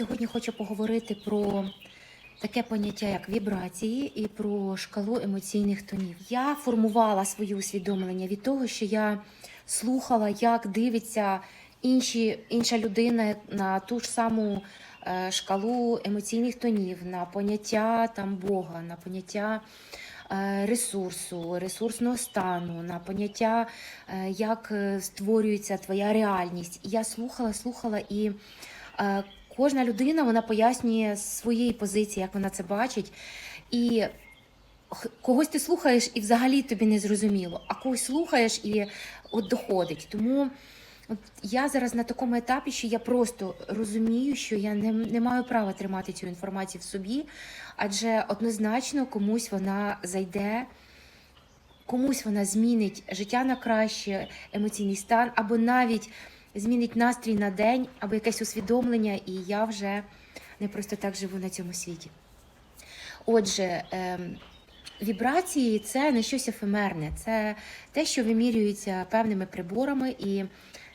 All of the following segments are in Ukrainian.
Сьогодні хочу поговорити про таке поняття, як вібрації, і про шкалу емоційних тонів. Я формувала своє усвідомлення від того, що я слухала, як дивиться інші, інша людина на ту ж саму е, шкалу емоційних тонів, на поняття там Бога, на поняття. е, Ресурсу, ресурсного стану, на поняття, е, як створюється твоя реальність. Я слухала, слухала, і кожна людина вона пояснює своєї позиції, як вона це бачить. І когось ти слухаєш і взагалі тобі не зрозуміло, а когось слухаєш і от доходить. Тому от я зараз на такому етапі, що я просто розумію, що я не, не маю права тримати цю інформацію в собі, адже однозначно комусь вона зайде. Комусь вона змінить життя на краще, емоційний стан, або навіть змінить настрій на день, або якесь усвідомлення, і я вже не просто так живу на цьому світі. Отже, ем, вібрації це не щось ефемерне, це те, що вимірюється певними приборами, і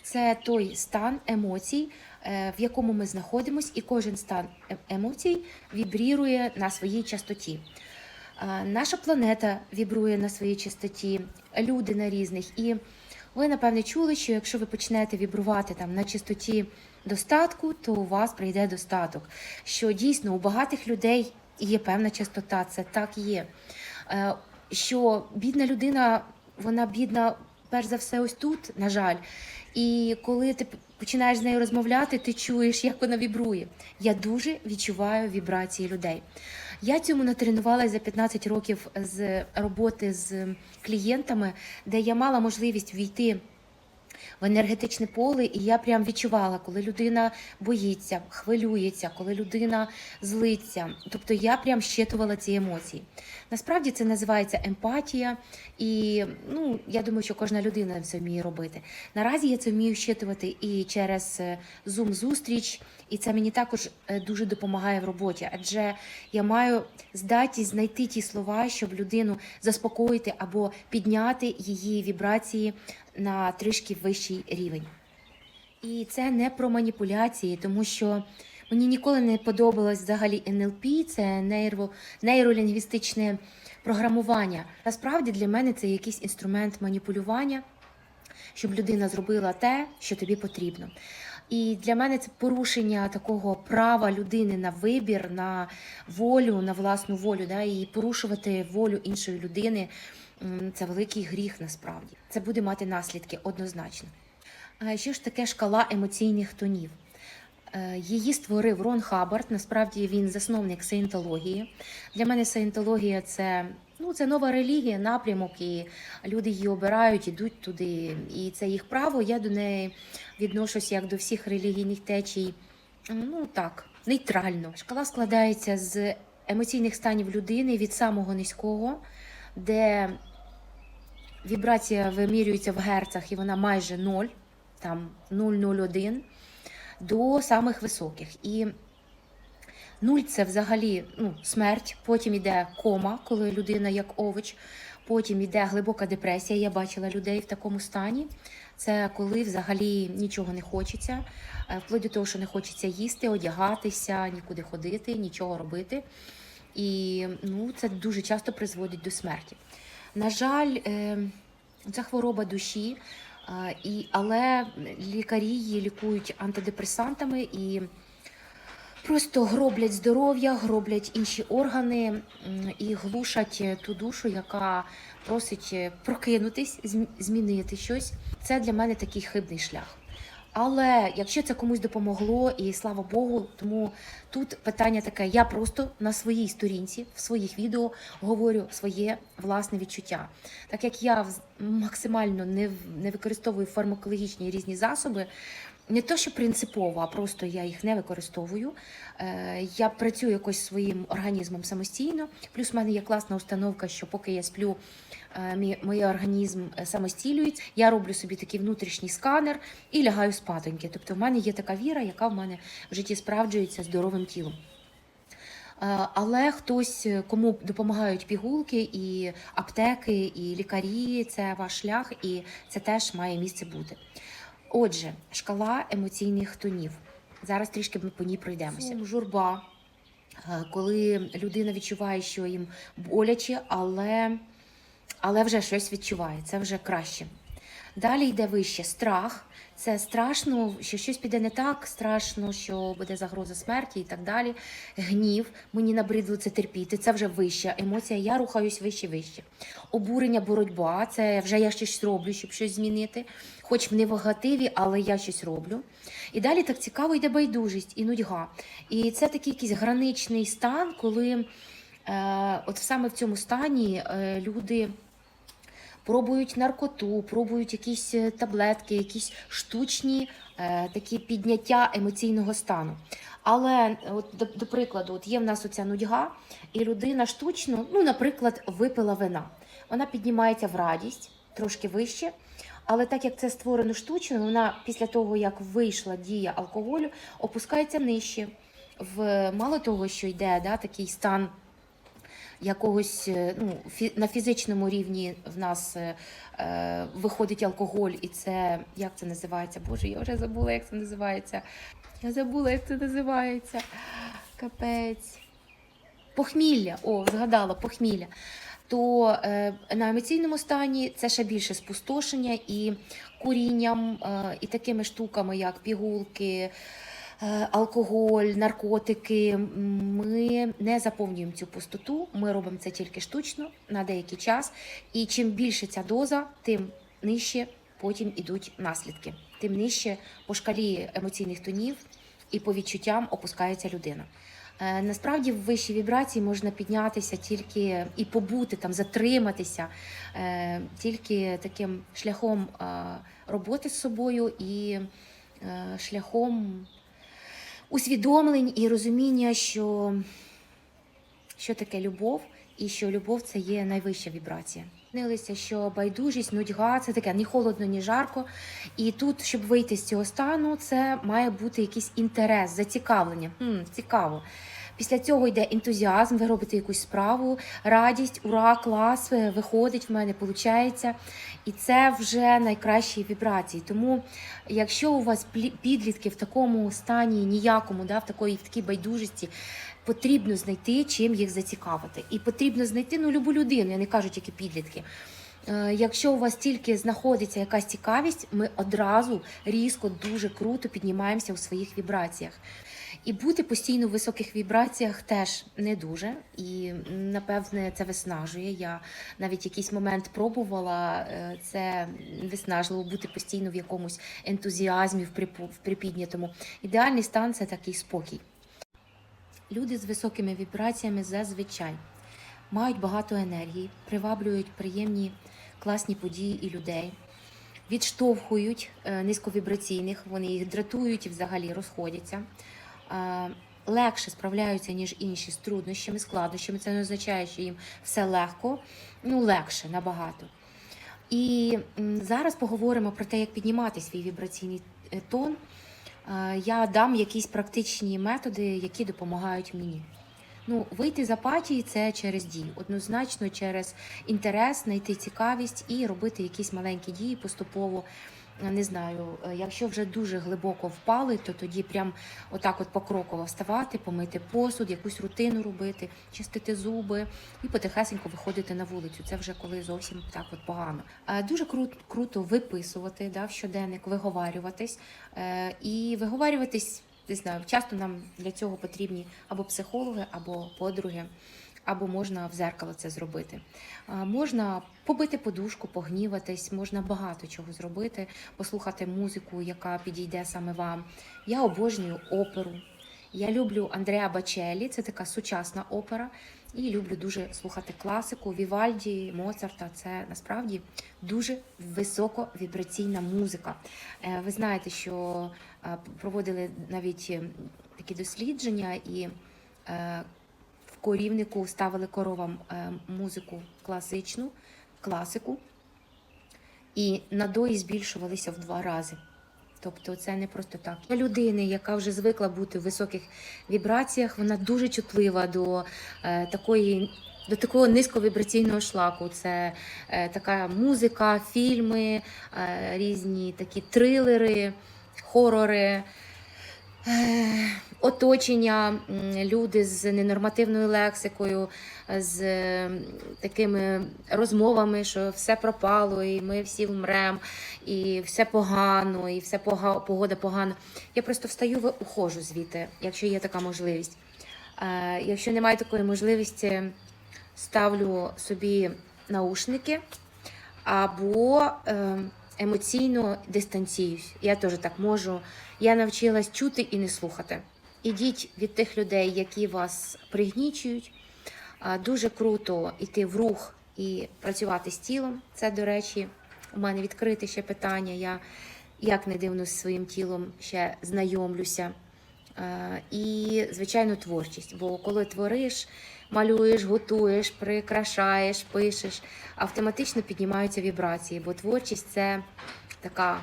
це той стан емоцій, е, в якому ми знаходимося, і кожен стан е- емоцій вібрірує на своїй частоті. А, Наша планета вібрує на своїй частоті, люди на різних. І ви, напевне, чули, що якщо ви почнете вібрувати там на частоті достатку, то у вас прийде достаток. Що дійсно у багатих людей є певна частота, це так є. Е, Що бідна людина, вона бідна, перш за все, ось тут, на жаль. І коли ти починаєш з нею розмовляти, ти чуєш, як вона вібрує. Я дуже відчуваю вібрації людей. Я цьому натренувалася за 15 років з роботи з клієнтами, де я мала можливість війти в енергетичне поле, і я прям відчувала, коли людина боїться, хвилюється, коли людина злиться. Тобто я прям щитувала ці емоції. Насправді це називається емпатія, і ну я думаю, що кожна людина це вміє робити. Наразі я це вмію щитувати і через зум зустріч, і це мені також е, дуже допомагає в роботі, адже я маю здатність знайти ті слова, щоб людину заспокоїти або підняти її вібрації на трішки вищий рівень. І це не про маніпуляції, тому що мені ніколи не подобалось взагалі НЛП, це нейро, нейролінгвістичне програмування. Насправді для мене це якийсь інструмент маніпулювання, щоб людина зробила те, що тобі потрібно. І для мене це порушення такого права людини на вибір, на волю, на власну волю, да, і порушувати волю іншої людини це великий гріх насправді. Це буде мати наслідки однозначно. Що ж таке шкала емоційних тонів? Е, Її створив Рон Хаббард. Насправді він засновник саєнтології. Для мене саєнтологія це, ну, це нова релігія, напрямок, і люди її обирають, ідуть туди. І це їх право. Я до неї відношусь як до всіх релігійних течій. Ну так, нейтрально. Шкала складається з емоційних станів людини від самого низького, де вібрація вимірюється в герцах, і вона майже 0, там 0,01, до самих високих. І 0 це взагалі ну, смерть, потім йде кома, коли людина як овоч, потім йде глибока депресія. Я бачила людей в такому стані. Це коли взагалі нічого не хочеться, е, вплоть до того, що не хочеться їсти, одягатися, нікуди ходити, нічого робити. І ну, це дуже часто призводить до смерті. На жаль, це хвороба душі, е, але лікарі її лікують антидепресантами і просто гроблять здоров'я, гроблять інші органи і глушать ту душу, яка просить прокинутись, зм- змінити щось. Це для мене такий хибний шлях. Але якщо це комусь допомогло, і слава Богу, тому тут питання таке: я просто на своїй сторінці, в своїх відео говорю своє власне відчуття. Так як я максимально не, не використовую фармакологічні різні засоби, не то, що принципово, а просто я їх не використовую. Е, я працюю якось своїм організмом самостійно. Плюс в мене є класна установка, що поки я сплю, е, мій, організм е, самостілюється. Я роблю собі такий внутрішній сканер і лягаю спатоньки. Тобто, в мене є така віра, яка в мене в житті справджується здоровим тілом. Але хтось, кому допомагають пігулки, і аптеки, і лікарі, це ваш шлях, і це теж має місце бути. Отже, шкала емоційних тонів. Зараз трішки ми по ній пройдемося. Журба, е, коли людина відчуває, що їм боляче, але, але вже щось відчуває, це вже краще. Далі йде вище страх. Це страшно, що щось піде не так, страшно, що буде загроза смерті і так далі. Гнів, мені набридло це терпіти, це вже вища емоція. Я рухаюсь вище вище. Обурення, боротьба це вже я щось роблю, щоб щось змінити, хоч в негативі, але я щось роблю. І далі так цікаво йде байдужість і нудьга. І це такий якийсь граничний стан, коли е, от саме в цьому стані е, люди пробують наркоту, пробують якісь е, таблетки, якісь штучні е, такі підняття емоційного стану. Але от до, до прикладу, от є в нас оця нудьга, і людина штучно, ну, наприклад, випила вина. Вона піднімається в радість трошки вище. Але так як це створено штучно, вона після того, як вийшла дія алкоголю, опускається нижче. В мало того, що йде да, такий стан якогось е, ну, фі, на фізичному рівні в нас е, е, виходить алкоголь, і це як це називається? Боже, я вже забула, як це називається. Я забула, як це називається. Капець. Похмілля, о, згадала, похмілля. То е, на емоційному стані це ще більше спустошення і курінням, е, і такими штуками, як пігулки, алкоголь, наркотики. Ми не заповнюємо цю пустоту, ми робимо це тільки штучно на деякий час. І чим більше ця доза, тим нижче потім ідуть наслідки. Тим нижче по шкалі емоційних тонів і по відчуттям опускається людина. Е, Насправді в вищій вібрації можна піднятися тільки і побути там, затриматися е, тільки таким шляхом е, роботи з собою і е, шляхом усвідомлень і розуміння, що, що таке любов, і що любов це є найвища вібрація. Нилися, що байдужість, нудьга це таке ні холодно, ні жарко. І тут, щоб вийти з цього стану, це має бути якийсь інтерес, зацікавлення. Хм, цікаво. Після цього йде ентузіазм, ви робите якусь справу, радість, ура, клас, виходить в мене, виходить. І це вже найкращі вібрації. Тому, якщо у вас підлітки в такому стані ніякому, да, в такої в такій байдужості, потрібно знайти, чим їх зацікавити. І потрібно знайти ну, любу людину, я не кажу тільки підлітки. Е, Якщо у вас тільки знаходиться якась цікавість, ми одразу різко, дуже круто піднімаємося у своїх вібраціях. І бути постійно в високих вібраціях теж не дуже. І напевне це виснажує. Я навіть якийсь момент пробувала е, це виснажливо бути постійно в якомусь ентузіазмі, в припіднятому. Ідеальний стан це такий спокій. Люди з високими вібраціями зазвичай мають багато енергії, приваблюють приємні класні події і людей, відштовхують е, низьковібраційних, вони їх дратують і взагалі розходяться. Легше справляються, ніж інші з труднощами, складнощами. Це не означає, що їм все легко, ну легше набагато. І зараз поговоримо про те, як піднімати свій вібраційний е, тон. Я дам якісь практичні методи, які допомагають мені. Ну, вийти з апатії це через дію, однозначно через інтерес, знайти цікавість і робити якісь маленькі дії поступово. Е, Не знаю, е, якщо вже дуже глибоко впали, то тоді прям отак от покроково вставати, помити посуд, якусь рутину робити, чистити зуби і потихесенько виходити на вулицю. Це вже коли зовсім так от погано. Е, Дуже кру- круто виписувати да, в щоденник, виговарюватись. І виговарюватись, не знаю, часто нам для цього потрібні або психологи, або подруги. Або можна в зеркало це зробити. Можна побити подушку, погніватись, можна багато чого зробити, послухати музику, яка підійде саме вам. Я обожнюю оперу. Я люблю Андреа Бачелі, це така сучасна опера. І люблю дуже слухати класику, Вівальді, Моцарта. Це насправді дуже високовібраційна музика. Е, Ви знаєте, що е, проводили навіть е, такі дослідження і корівнику ставили коровам е, музику класичну, класику, і надої збільшувалися в два рази. Тобто це не просто так. Для людини, яка вже звикла бути в високих вібраціях, вона дуже чутлива до е, такої. До такого низьковібраційного шлаку це е, така музика, фільми, е, різні такі трилери, хорори, оточення, люди з ненормативною лексикою, з е, такими розмовами, що все пропало, і ми всі вмремо, і все погано, і все погода погана. Я просто встаю, ухожу звідти, якщо є така можливість. Е, Якщо немає такої можливості, ставлю собі наушники або е, емоційно дистанціюсь. Я теж так можу. Я навчилась чути і не слухати. Ідіть від тих людей, які вас пригнічують. Дуже круто йти в рух і працювати з тілом. Це, до речі, у мене відкрите ще питання. Я як не дивно з своїм тілом ще знайомлюся. І, звичайно, творчість. Бо коли твориш, малюєш, готуєш, прикрашаєш, пишеш, автоматично піднімаються вібрації, бо творчість це така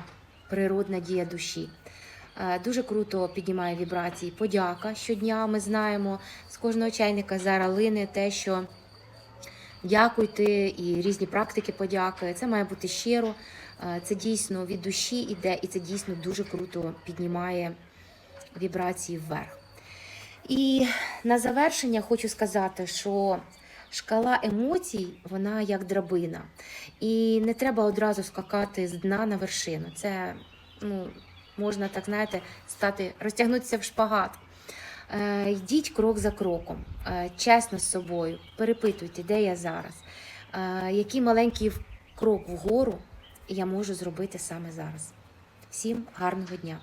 природна дія душі. Е, Дуже круто піднімає вібрації. Подяка щодня. Ми знаємо з кожного чайника зараз лине те, що дякуйте і різні практики подяки. Це має бути щиро. Е, Це дійсно від душі іде, і це дійсно дуже круто піднімає вібрації вверх. І на завершення хочу сказати, що шкала емоцій, вона як драбина. І не треба одразу скакати з дна на вершину. Це ну, можна так, знаєте, стати, розтягнутися в шпагат. Е, йдіть крок за кроком, е, чесно з собою, перепитуйте, де я зараз, е, який маленький крок вгору я можу зробити саме зараз. Всім гарного дня!